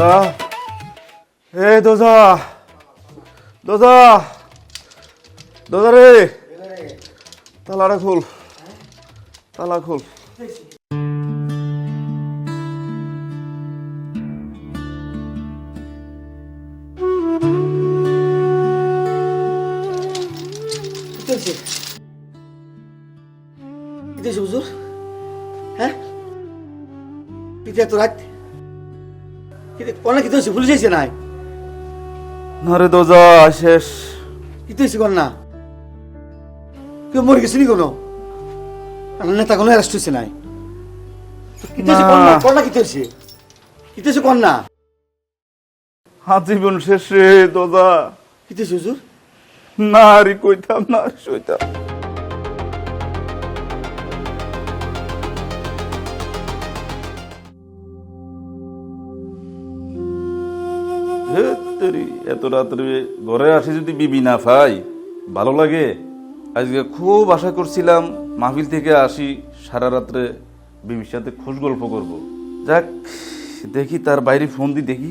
দোজা। এ দোজা। দোজা। দোজা রে। তালাটা খোল। তালা খোল। কি হয়েছে নাই? না রে দোজা শেষ। কি হয়েছে না? কেউ মরে কোনো? আমার নেতা কোনো অ্যারেস্ট হয়েছে নাই। কি হয়েছে কন না? না। না কি হয়েছে কি হয়েছে কন না? হাত জীবন শেষ রে দোজা। কি হয়েছে হুজুর? না কইতাম না সইতাম। হেত্তেরি, এত রাত্রে ঘরে আসি যদি বিবি না পাই ভালো লাগে? আজকে খুব আশা করছিলাম মাহফিল থেকে আসি সারা রাত্রে বিবির সাথে খুশ গল্প করব। যাক দেখি তার বাইরে ফোন দি দেখি।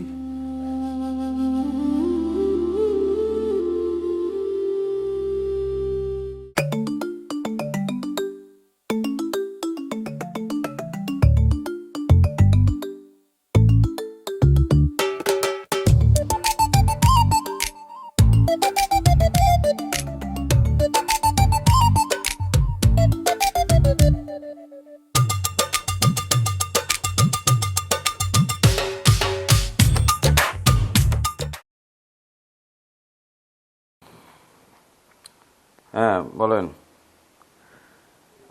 হ্যাঁ বলেন।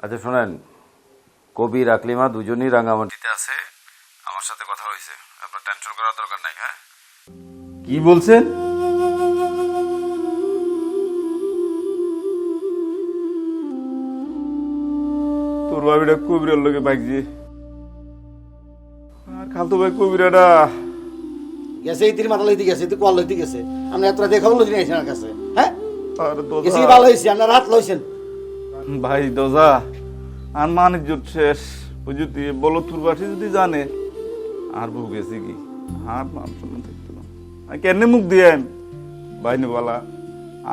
আচ্ছা শোনেন। কবির আকলিমা দুজনই রাঙ্গামাটিতে আছে। আমার সাথে কথা হয়েছে আপনার টেনশন করার দরকার নাই হ্যাঁ? কি বলছেন? তোর ভাবিটা কবিরের লোকে বাইকছি আর খালতো ভাই কবিরাটা। গেছে এই তিন মাথা লইতে গেছে তুই কল লইতে গেছে। আমরা এত দেখাও লইতে নিয়েছি আমার কাছে। আর গেছে দোজা কি ভালো হয়েছে? আপনার রাত লইছেন? ভাই দোজা আর মানে জোট শেষ। ওই যদি বলো তোর বাসি যদি জানে আর বউ গেছি কি? আর মান সম্মান থাকতো না কেন মুখ দিয়ে বাইনি বলা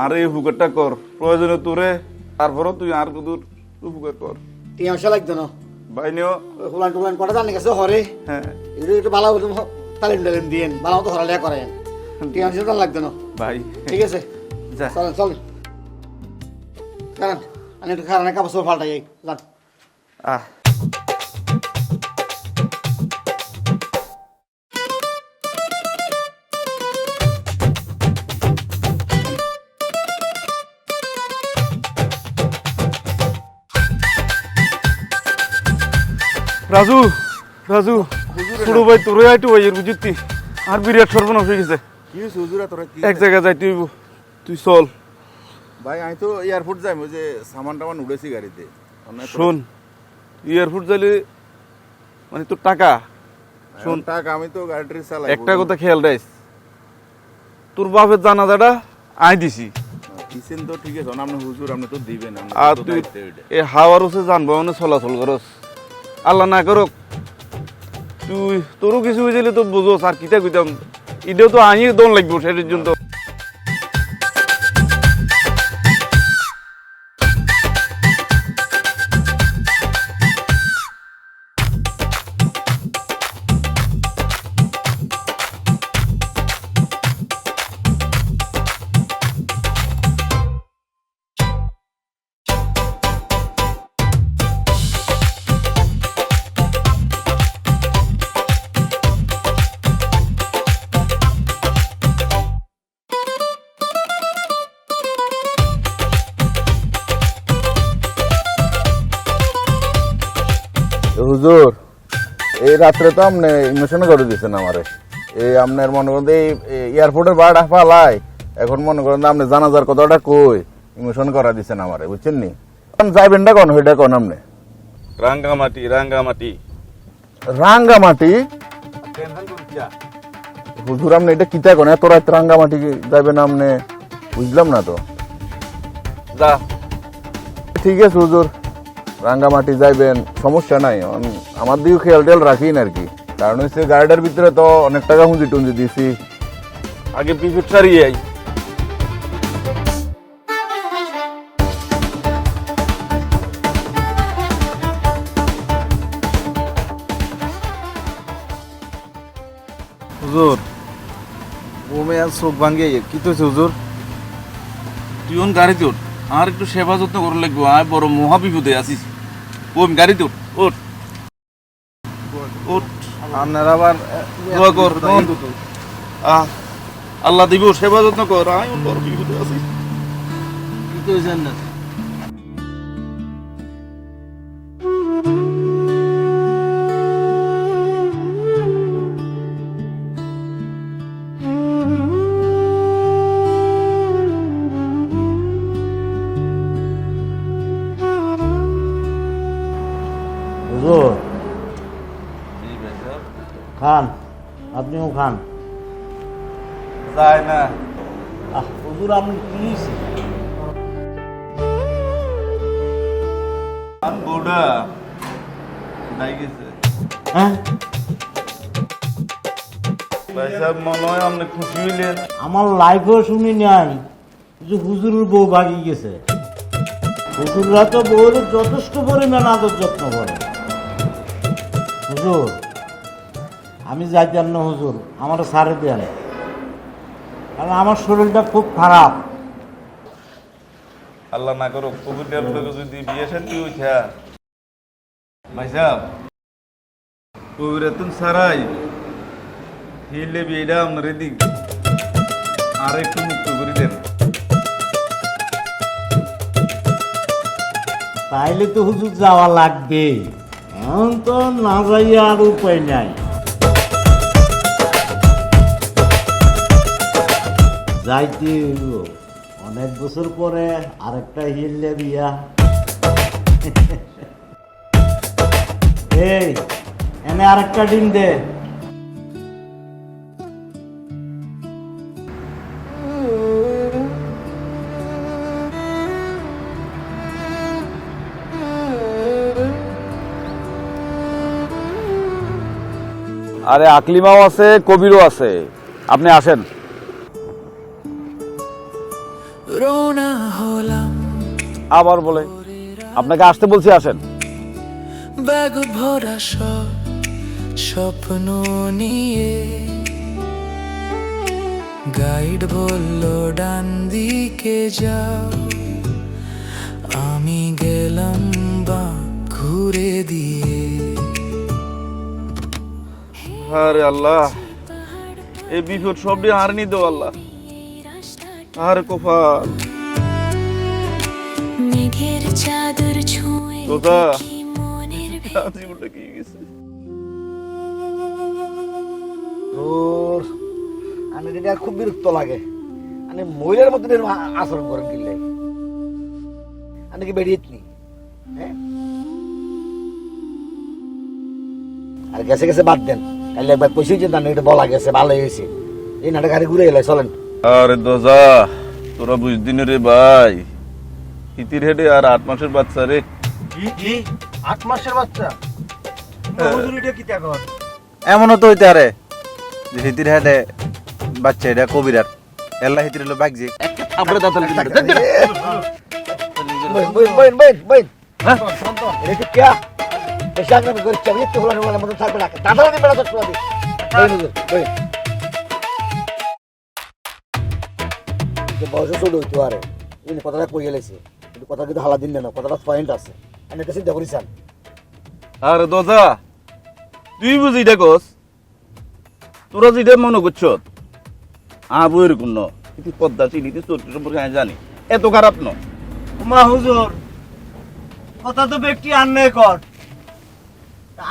আর এই হুকারটা কর। প্রয়োজনে তোরে তারপরও তুই আর কুদুর উপকার কর। টিয়া মশা লাগতো না? বাইনিও। হুলান টুলান কটা জানি গেছে? হরে। হ্যাঁ। এটা একটু ভালো তালিম টালিম দিয়েন ভালো মতো হরালেখা করেন মশা লাগতো না। ভাই। ঠিক আছে। চলেন চলেন কারণ আমি একটু খারাপ কাপড় চোপড় পাল্টাই যাই যান আহ। রাজু রাজু ছোট ভাই তোরে আইটু ভাই এর বুঝতি। আর বিরাট সর্বনাশ হয়ে গেছে। এক জায়গায় যাইতে হইব। তুই চল। ভাই আমি তো এয়ারপোর্ট যাই যে সামান টামান উড়েছি গাড়িতে। শোন এয়ারপোর্ট যাইলে মানে তোর টাকা। শোন টাকা আমি তো গাড়িটি চালাই একটা কথা খেয়াল রাইস তোর বাপের জানাজাটা আই দিছি। কিসেন তো ঠিক আছে আপনি হুজুর আপনি তো দিবেন আর তুই এ হাওয়ার ওসে যানবাহনে চলাচল করস। আল্লাহ না করক তুই তোরও কিছু হয়েছিল তো বুঝোস আর কিতা কইতাম ইটাও তো আই দন লাগবো সেটার জন্য এই রাত্রে তো আপনি ইমোশন করে দিয়েছেন আমারে। এই আপনার মনে করেন এই এয়ারপোর্টের ভাড়া পালাই এখন মনে করেন আপনি জানাজার কথাটা কই ইমোশন করা দিয়েছেন আমারে বুঝছেন নি? যাইবেন না কোন হইটা কোন আপনি রাঙ্গামাটি রাঙ্গামাটি। রাঙ্গামাটি? হুজুর আপনি এটা কিতা কোন? এত রাত রাঙ্গামাটি যাইবেন আপনি বুঝলাম না তো। যা। ঠিক আছে হুজুর। রাঙ্গামাটি যাইবেন, সমস্যা নাই। আমার দিকে খেয়াল টেয়াল রাখি না আর কি। কারণ হচ্ছে গাড়িটার ভিতরে তো অনেক টাকা পুঁজি টুঞ্জি দিছি। আগে পিছুট সারিয়ে আই। হুজুর ওমে আর চোখ কি তো হুজুর? তুই গাড়িতে আর একটু সেবা যত্ন করে লাগবো। আয় বড় মহা বিপদে আছিস। ওম গাড়িতে উঠ উঠ। উঠ। আপনার আবার দোয়া কর আহ আল্লাহ দিব সেবা যত্ন কর। আমি বড় বিপদে আছি। কি কইছেন না? খান যায় না। আহ হুজুর আমি নাই গেছে। হ্যাঁ? ভাই সাহেব মনে হয় আপনি খুশি হইলেন আমার লাইফেও শুনি নাই যে হুজুরের বউ ভাগি গেছে। হুজুররা তো বউর যথেষ্ট পরিমাণ আদর যত্ন করে। হুজুর আমি যাইতাম না হুজুর আমার সারে দেন। কারণ আমার শরীরটা খুব খারাপ। আল্লাহ না করো কোভিড লোক যদি বিয়ে শান্তি হইছা ভাই সাহেব কোভিড এতন সারাই। হিলে বিয়েটা আপনার দিক আর একটু মুক্ত করে দেন। তাইলে তো হুজুর যাওয়া লাগবে। এখন তো না যাইয়া আর উপায় নাই। যাইতে হইব। অনেক বছর পরে আরেকটা হিললে বিয়া। এই, এনে আরেকটা ডিম দে। আরে আকলিমাও আছে, কবিরও আছে। আপনি আসেন। আবার বলে আপনাকে আসতে বলছি আসেন। ব্যাগ ভরা সব স্বপ্ন নিয়ে। গাইড বলল ডান দিকে যাও। আমি গেলাম বা ঘুরে দিয়ে। আরে আল্লাহ এই বিপদ সবই আর নি দো আল্লাহ। আর কপাল মেঘের চাদর ছুঁয়ে তোতা। জীবনটা কি গেছে? তোর আমি এটা খুব বিরক্ত লাগে মানে মহিলার আ- আচরণ করেন কিনলে। আমি কি বেরিয়ে নি? হ্যাঁ? আর গেছে গেছে বাদ দেন। কাল একবার কইছি যে না এটা বলা গেছে ভালো হয়েছে। এই নাটক গাড়ি ঘুরে এলাই চলেন। আরে দোজা তোরা বুঝদিন রে ভাই। ইতির হেডে আর আট মাসের বাচ্চা রে। আট মাসের বাচ্চা? হুজুরিটা কি তা এমনও তো হইতে আরে যে হিতির হেডে বাচ্চা এটা কবিরার এল্লা হিতির হলো বাগজি। আপনি তাড়াতাড়ি বইন বইন বইন বইন বইন। হ্যাঁ? এটা কি কিয়া বেশি আগ্রহ করে চাবি একটু হলার হলার মতো থাকবে না। দাদা দিন বেড়া চট বইন বইন। যে বয়স হইতো আরে এই কথাটা কিন্তু কথা কিন্তু হালা দিন না কথাটা পয়েন্ট আছে। আমি কাছে চিন্তা করিস আরে দোজা তুই বুঝি দেখোস তোরা যেটা মনে করছ আবু এরকম ন ইতি পদ্মা চিনিতে চরিত্র সম্পর্কে আমি জানি। এত খারাপ ন মা হুজুর কথা তো ব্যক্তি আন্যায় কর।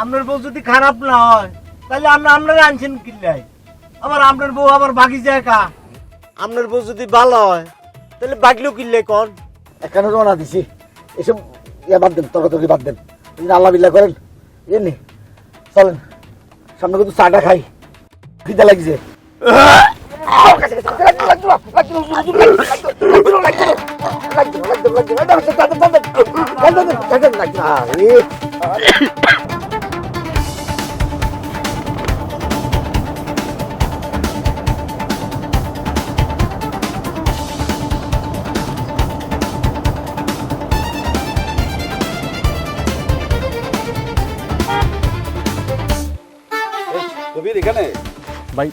আপনার বউ যদি খারাপ না হয় তাহলে আপনি আপনারা আনছেন কিল্লাই আবার আপনার বউ আবার বাকি যায় কা আপনার বউ যদি ভালো হয় তাহলে বাগলেও কিনলে কন? এখানে রওনা দিছি। এসব ইয়া বাদ দেন তর্কাতর্কি বাদ দেন। যদি আল্লাহ বিল্লাহ করেন এমনি চলেন। সামনে কিন্তু চাটা খাই। খিদে লাগছে। কবির ভাই।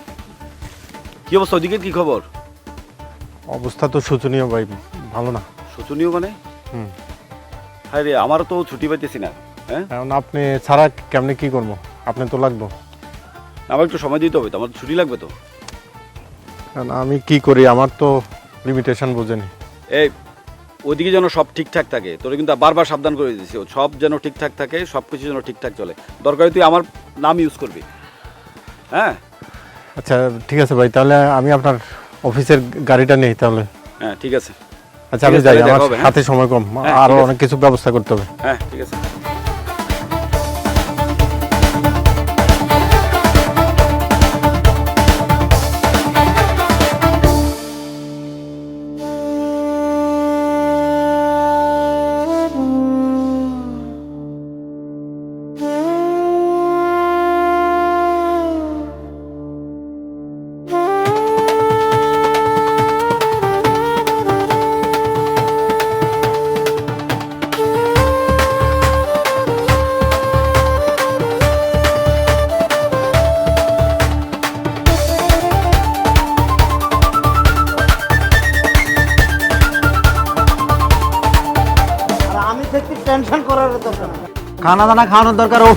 কি অবস্থা? ওদিকে কি খবর? অবস্থা তো শোচনীয় ভাই ভালো না। শোচনীয় মানে? হুম। হ্যাঁ রে আমারও তো ছুটি পাইতেছি না হ্যাঁ? এখন আপনি ছাড়া কেমনে কি করব? আপনি তো লাগবো। আমার একটু সময় দিতে হবে তো আমার ছুটি লাগবে তো। কারণ আমি কি করি আমার তো লিমিটেশন বোঝেনি। এই ওদিকে যেন সব ঠিকঠাক থাকে তোরা কিন্তু বারবার সাবধান করে দিয়েছি সব যেন ঠিকঠাক থাকে সব কিছু যেন ঠিকঠাক চলে। দরকারে তুই আমার নাম ইউজ করবি হ্যাঁ? আচ্ছা ঠিক আছে ভাই তাহলে আমি আপনার অফিসের গাড়িটা নেই তাহলে। হ্যাঁ ঠিক আছে। আচ্ছা আমি যাই আমার হ্যাঁ? হাতে সময় কম আরও আরও অনেক কিছু ব্যবস্থা করতে হবে। হ্যাঁ ঠিক আছে। টেনশন করার দরকার খানা দানা খাওয়ানোর দরকার ও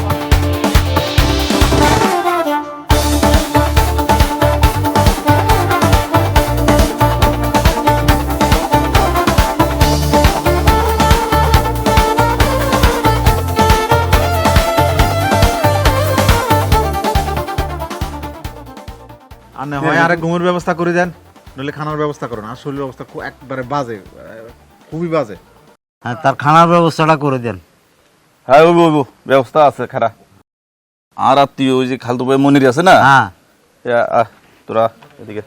আর না হয় আরেক ঘুমের ব্যবস্থা করে দেন, নইলে খানার ব্যবস্থা করেন। আর শরীর ব্যবস্থা একবারে বাজে খুবই বাজে। হ্যাঁ তার খানার ব্যবস্থাটা করে দেন। হ্যাঁ ওই ওই ব্যবস্থা আছে খারা আর আত্মীয় ওই যে খালতু ভাই মনির আছে না? হ্যাঁ। তোরা এদিকে।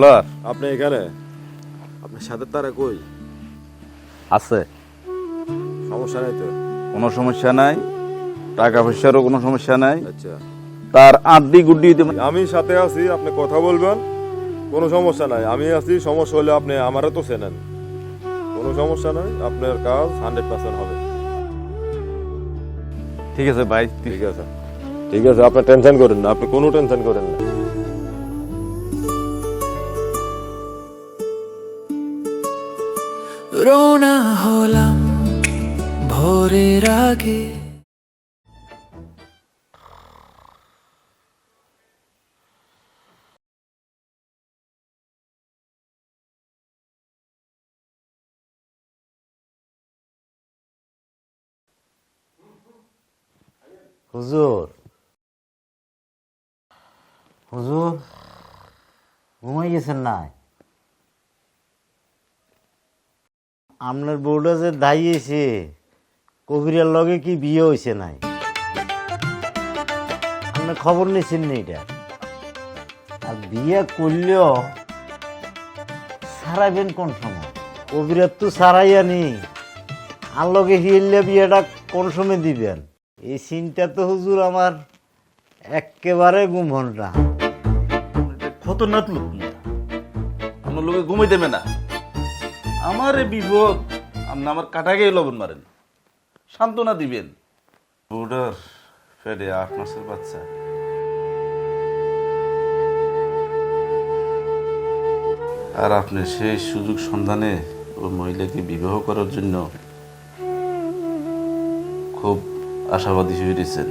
হলো আপনি এখানে? আপনার সাথে তারা কই? আছে। সমস্যা নাই তো? কোনো সমস্যা নাই। টাকা পয়সারও কোনো সমস্যা নাই। আচ্ছা। তার আড্ডি গুড্ডি আমি সাথে আছি আপনি কথা বলবেন। কোনো সমস্যা নাই। আমি আছি সমস্যা হলে আপনি আমারও তো চেনেন। কোনো সমস্যা নাই আপনার কাজ হান্ড্রেড পার্সেন্ট হবে। ঠিক আছে ভাই। ঠিক আছে। ঠিক আছে আপনি টেনশন করেন না। আপনি কোনো টেনশন করেন না। রোনা হলাম ভোরের আগে। হুজুর। হুজুর ঘুমাই গেছেন না আপনার বউটা যে দাইয়েছে কবিরের লগে কি বিয়ে হয়েছে নাই? আপনি খবর নিয়েছেন না এটা? আর বিয়ে করলেও সারাইবেন কোন সময়? কবিরের তো সারাই আনি আর লগে হিললে বিয়েটা কোন সময় দিবেন? এই চিন্তা তো হুজুর আমার একেবারে গুম হন না। খতরনাক আমার লোকে ঘুমাই দেবে না। আমার এ বিপদ। আপনি আমার কাটাকে লবণ মারেন। সান্ত্বনা দিবেন। বউডার ফেডে আট মাসের বাচ্চা। আর আপনি সেই সুযোগ সন্ধানে ওই মহিলাকে বিবাহ করার জন্য খুব আশাবাদী হয়ে রয়েছেন।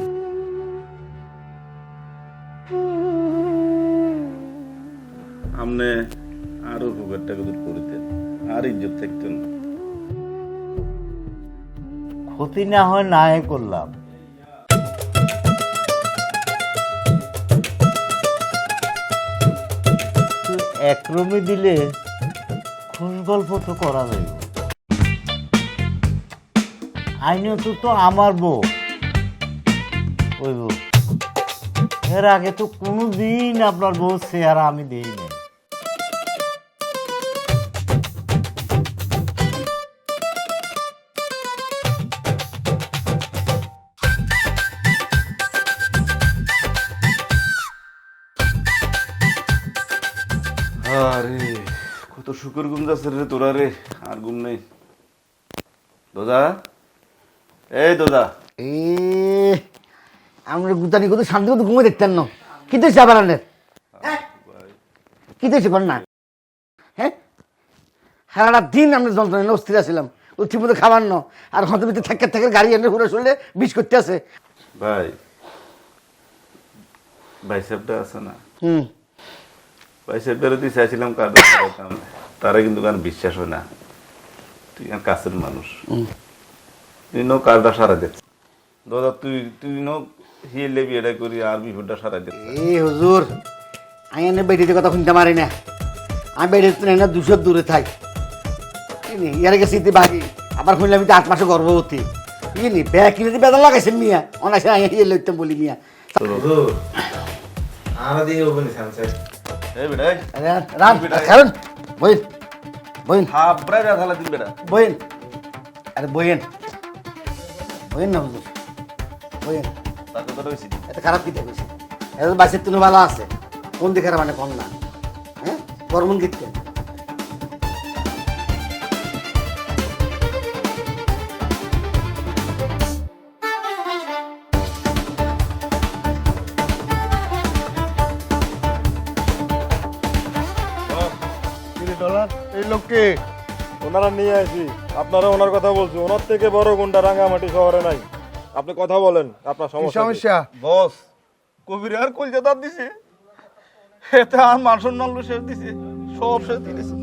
আপনি আরও উপকারটা কত করিতেন আর ইজ্জত থাকতেন ক্ষতি না হয় না করলাম। তো এক রুমে দিলে খুশ গল্প তো করা যাবে আইনত তো আমার বউ। ওই বউ। এর আগে তো কোনো দিন আপনার বউ চেহারা আমি দিই নাই। শুকুর ঘুম যাচ্ছে রে তোরা রে আর ঘুম নেই। দাদা? এই দাদা। এ আমরা গুতানি কত শান্তি কত ঘুমে দেখতেন না। কি তো চাবার আনের? কি তো কর না হ্যাঁ? সারাটা দিন আমরা যন্ত্রণা অস্থির আছিলাম। ঠিক মতো খাবার ন। আর হয়তো ভিতরে থাকে থাকে গাড়ি এনে ঘুরে চললে বিষ করতে আছে। ভাই বাইসেপটা আছে না? হুম। বাইসেপটা যদি চাইছিলাম কার্ড তারা কিন্তু কারণ বিশ্বাস হয় না। তুই আর কাছের মানুষ। তুই নো কাজটা সারা দিচ্ছে দাদা তুই তুই নো হিয়ে লেবি এটা করি আর বিপদটা সারা দিচ্ছে এই হুজুর আমি এনে বেটিতে কথা শুনতে পারি না। আমি বেটিতে না দুশো দূরে থাই। ইয়ার গেছি ইতি বাকি আবার শুনলাম আমি তো আট মাসে গর্ভবতী ইনি ব্যাগ কিনে দিয়ে বেদা লাগাইছেন মিয়া। অনাসে আমি ইয়ে লইতাম বলি মিয়া। আমরা দিয়ে ওখানে স্যামসাং এই বেটা রাম কারণ বইন বইন। থাপড়ায় যা থালা দিন বেটা। বইন। আরে বইন বইন না হুজুর। বইন তার এত খারাপ কি দেখেছি? এত বাসের তুমি ভালো আছে। কোন দিকে মানে কম না। হ্যাঁ? গরমন গীতকে এই লোককে ওনারা নিয়ে আসি। আপনারা ওনার কথা বলছি। ওনার থেকে বড় গুন্ডা রাঙামাটি শহরে নাই। আপনি কথা বলেন আপনার সমস্যা সমস্যা? বস কবির আর কলকাতা দিছে? এটা আর মান সম্মান শেষ দিছে সব শেষ দিয়েছে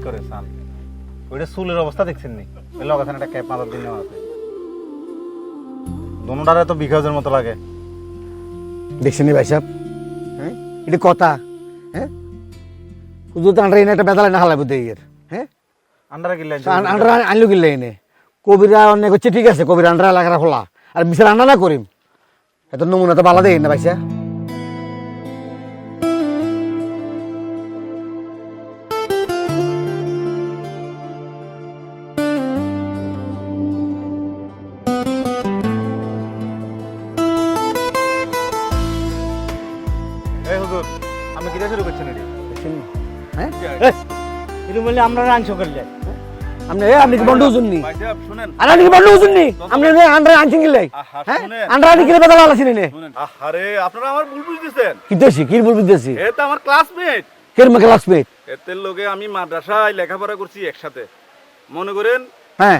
ঠিক করে সান ওইটা চুলের অবস্থা দেখছেন নি? লগাছেন একটা ক্যাপ মাথার দিন আছে। দোনোটারে তো বিঘাজের মতো লাগে। দেখছেন ভাই সাহেব? হ্যাঁ? এটা কথা। হ্যাঁ? তো আন্ডার এনে একটা বেদালে না হালাবো দিয়ে হ্যাঁ? আন্ডারে কিনলেন আন্ডার আনলো কিনলে এনে। কবিরা অনেক হচ্ছে ঠিক আছে কবির আন্ডার এলাকার খোলা আর বিচার আন্ডা না করিম। এত নমুনা তো বালা দেয় না ভাইসা আপনি করছেন এটি? হ্যাঁ? এরকম বলে আমরা রানছো করলে। আপনি এ, আপনি কি বন্ধু হুজুর নি ভাই সাহেব শুনেন। আর আপনি কি বন্ধু হুজুর নি আপনি আন্ডার আনছেন কিনলে হ্যাঁ আন্ডার আনি কিনে বেদালে আলাসি নে? আরে আপনারা আমার ভুল বুঝতেছেন। কি দেশি কি বলবি দেশি এ তো আমার ক্লাসমেট কের মা ক্লাসমেট এতে লোকে আমি মাদ্রাসায় লেখাপড়া করছি একসাথে। মনে করেন হ্যাঁ।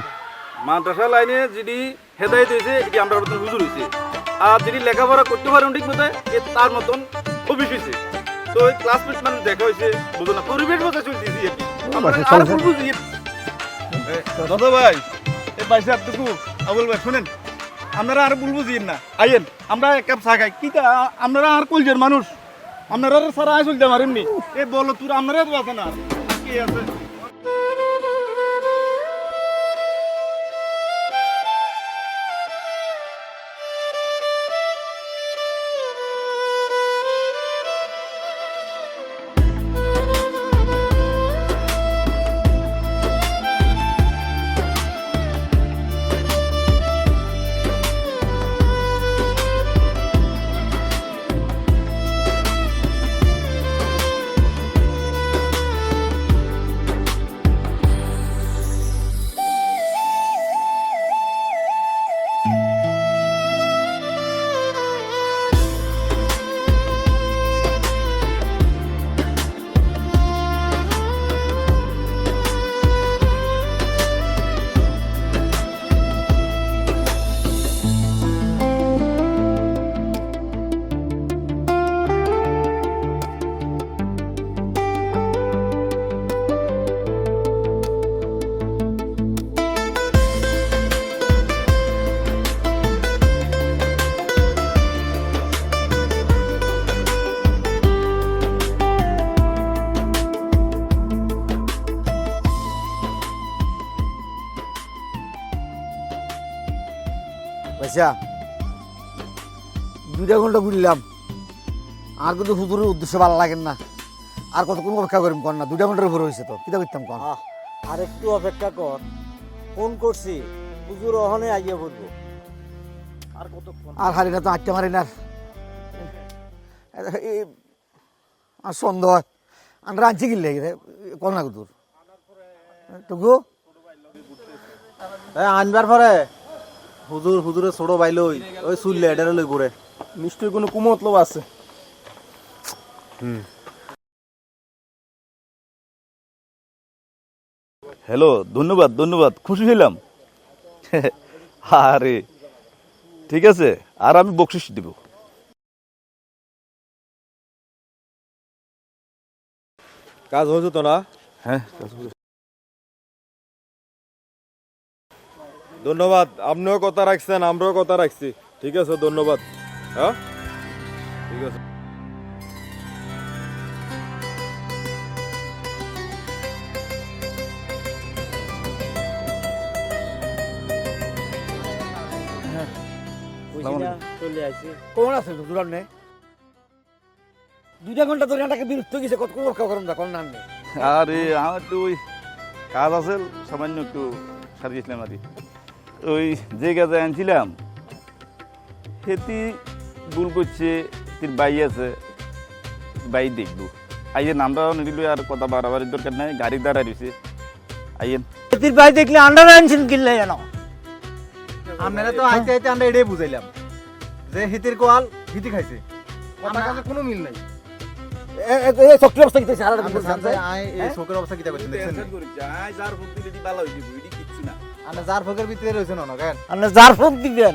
মাদ্রাসা লাইনে যিনি হেদায়ত হয়েছে এটি আমরা হুজুর হয়েছে। আর যিনি লেখাপড়া করতে পারেন ঠিক মতো তার মতন অফিস হয়েছে তো ওই ক্লাসমেট মানে দেখা হয়েছে বুঝো না পরিবেশ মতো চলতেছি আর বুঝি। দাদা ভাই এ ভাই সাহেব টুকু আবুল ভাই শুনেন আপনারা আর ভুল বুঝিয়েন না। আইয়েন আমরা এক কাপ চা খাই। আপনারা আর কলজের মানুষ? আপনারা সারা আয় চলতে পারেননি এ বলো তোর আপনারা তো আছে না। কি আছে? পয়সা দুইটা ঘণ্টা ঘুরলাম। আর কিন্তু হুজুরের উদ্দেশ্য ভালো লাগেন না। আর কতক্ষণ অপেক্ষা করিম কর না দুইটা ঘণ্টার উপরে হয়েছে তো কিতা করতাম কন আর একটু অপেক্ষা কর ফোন করছি হুজুর ওখানে আইয়া বলব। আর কতক্ষণ? আর হারি না তো আটটা মারি না। আর আর সন্দেহ হয়। আমরা আনছি কিনলে কল না কুতুর টুকু আনবার পরে। হুজুর হুজুরের ছোট ভাই লই ওই চুললে এটারে লই ঘুরে। নিশ্চয়ই কোনো কুমতলব আছে? হ্যালো ধন্যবাদ ধন্যবাদ খুশি হইলাম। আরে ঠিক আছে আর আমি বকশিস দিব। কাজ হয়েছে তো না? হ্যাঁ ধন্যবাদ। আপনিও কথা রাখছেন আমরাও কথা রাখছি। ঠিক আছে ধন্যবাদ। হ্যাঁ? ঠিক আছে। চলে আসি। কোন আছে হুজুর নে দুইটা ঘণ্টা ধরে বিরক্ত গেছে করুন না কোন নাম নেই? আরে আমার তো ওই কাজ আছে সামান্য একটু সারিয়েছিলাম আর কি। ওই যে কাজে আনছিলাম। সেটি ভুল করছে তির বাই আছে বাই দেখব। আইয়ের নামটা নিদিল আর কথা বাড়াবাড়ির দরকার নাই গাড়ি দাঁড়া রয়েছে। আইয়েন এতির ভাই দেখলে আন্ডার আনছেন কিনলে জানো? আপনারা তো আইতে আইতে আমরা এটাই বুঝাইলাম যে হিতির কোয়াল হিতি খাইছে। আমার কাছে কোনো মিল নাই। চক্রের অবস্থা কিতেছে আর আমরা জানতে। আই এই শোকের অবস্থা কিটা করছেন দেখছেন? নি? আমরা যার ফোকের ভিতরে রয়েছেন না কেন? আপনি যার ফোন দিবেন।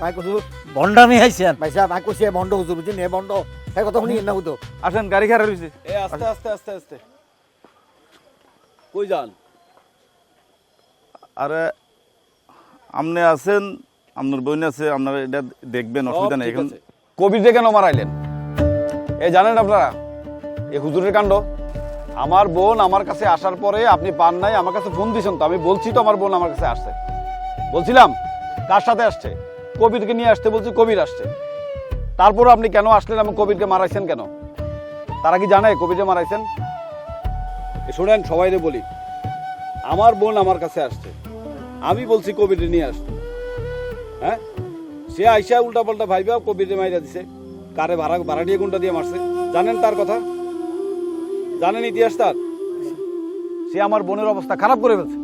ভাই কসু ভন্ডামি আইছেন। ভাই সাহেব ভাই কইছে বন্ধ হুজুর বুঝছেন? এ বন্ধ এই কথা শুনি না বুঝতো আসেন গাড়ি খারাপ রয়েছে এ আস্তে আস্তে আস্তে আস্তে। কই যান? আরে আপনি আছেন আপনার বোন আছে আপনারা এটা দেখবেন অসুবিধা নেই। এখন কবিরকে কেন মারাইলেন। এ জানেন আপনারা? এই হুজুরের কাণ্ড। আমার বোন আমার কাছে আসার পরে আপনি পান নাই, আমার কাছে ফোন দিয়েছেন তো, আমি বলছি তো আমার বোন আমার কাছে আসছে। বলছিলাম, কার সাথে আসছে? কবিরকে নিয়ে আসতে বলছি, কবির আসছে। তারপর আপনি কেন আসলেন এবং কবিরকে মারাইছেন কেন? তারা কি জানে কবিরকে মারাইছেন? শোনেন, সবাইরে বলি, আমার বোন আমার কাছে আসছে। আমি বলছি কবিরে নিয়ে আসতে। হ্যাঁ? সে আইসা উল্টা পাল্টা ভাইবা কবিরে মাইরা দিছে। কারে ভাড়া ভাড়া দিয়ে গুন্ডা দিয়ে মারছে। জানেন তার কথা? জানেন ইতিহাস তার? সে আমার বোনের অবস্থা খারাপ করে ফেলছে।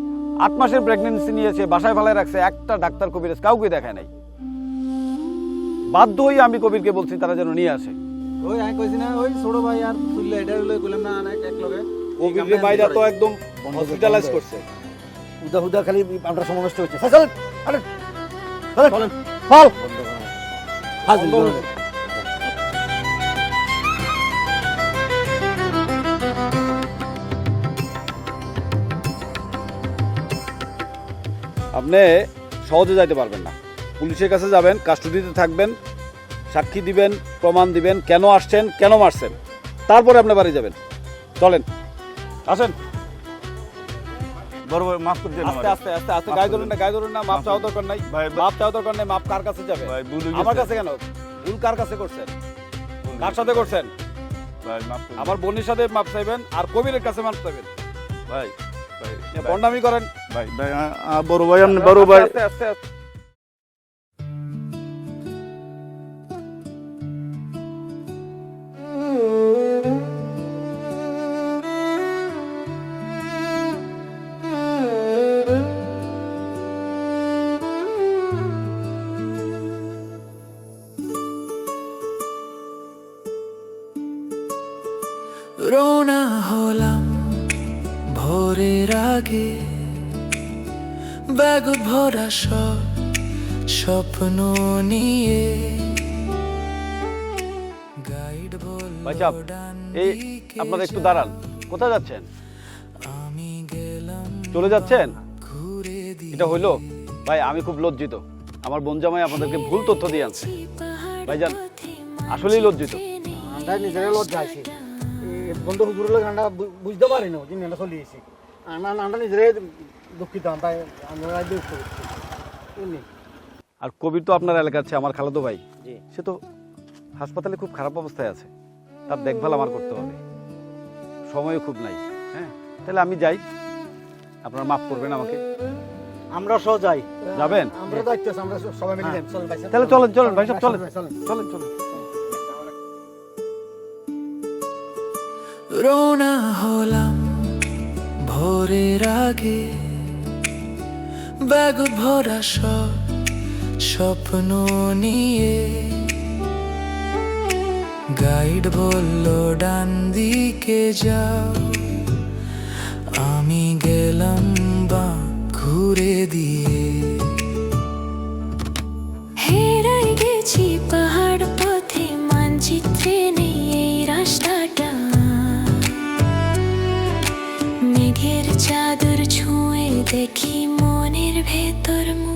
আট মাসের প্রেগনেন্সি নিয়েছে বাসায় ফেলায় রাখছে একটা ডাক্তার কবিরাজ কাউকে দেখায় নাই। বাধ্য হয়ে আমি কবিরকে বলছি তারা যেন নিয়ে আসে। ওই আমি কইছি না ওই ছোট ভাই আর লই কইলাম না এক লগে। কবিরকে মাইরা তো একদম হসপিটালাইজ করছে। হুদা হুদা খালি আমরা সময় হচ্ছে। চল ফল। আপনি সহজে যাইতে পারবেন না। পুলিশের কাছে যাবেন কাস্টডিতে থাকবেন সাক্ষী দিবেন প্রমাণ দিবেন কেন আসছেন কেন মারছেন তারপরে আপনি বাড়ি যাবেন। চলেন আসেন। বড় ভাই মাফ করে দেন আস্তে আস্তে আস্তে আস্তে গায়ে ধরুন না গায়ে ধরুন না মাপ চাওয়া দরকার নাই। মাপ দরকার নাই মাপ কার কাছে যাবে ভাই, ভুল আমার কাছে কেন? ভুল কার কাছে করছেন? কার সাথে করছেন? ভাই মাফ আমার বোনের সাথে মাপ চাইবেন আর কবিরের কাছে মাপ চাইবেন। ভাই ভাই ভাই, বন্ডামি করেন। ভাই ভাই বড় ভাই আপনি বড় ভাই। আস্তে আস্তে আস্তে রোনা হলাম ভোরের আগে। ব্যাগ ভরা সব স্বপ্ন নিয়ে। গাইড সাহেব, এই আপনারা একটু দাঁড়ান। কোথায় যাচ্ছেন? আমি গেলাম চলে যাচ্ছেন? ঘুরে এটা হইল ভাই আমি খুব লজ্জিত। আমার বোন জামাই আপনাদেরকে ভুল তথ্য দিয়ে আনছে। ভাইজান আসলেই লজ্জিত। আমরা নিজের লজ্জা আছে। বন্ধু হুজুর লোক বুঝতে পারি না যে আমরা চলে এসেছি আমরা আমরা নিজেরাই দুঃখিত আমরা আমরা দুঃখ করছি বুঝলি? আর কবির তো আপনার এলাকার আছে আমার খালাতো ভাই। সে তো হাসপাতালে খুব খারাপ অবস্থায় আছে। তার দেখভাল আমার করতে হবে। সময়ও খুব নাই হ্যাঁ? তাহলে আমি যাই। আপনারা মাফ করবেন আমাকে। আমরা সহ যাই। যাবেন? আমরা দায়িত্ব আমরা সবাই মিলে তাহলে চলেন চলেন ভাই সব চলেন চলেন। চলেন। রোনা হলাম ভোরের আগে। ব্যাগ ভরা সব স্বপ্ন নিয়ে। গাইড বলল, ডান দিকে যাও। আমি গেলাম বা ঘুরে দিয়ে। হেরাই গেছি পাহাড় এই রাস্তাটা। মেঘের চাদর দেখি মনের ভেতর মুখ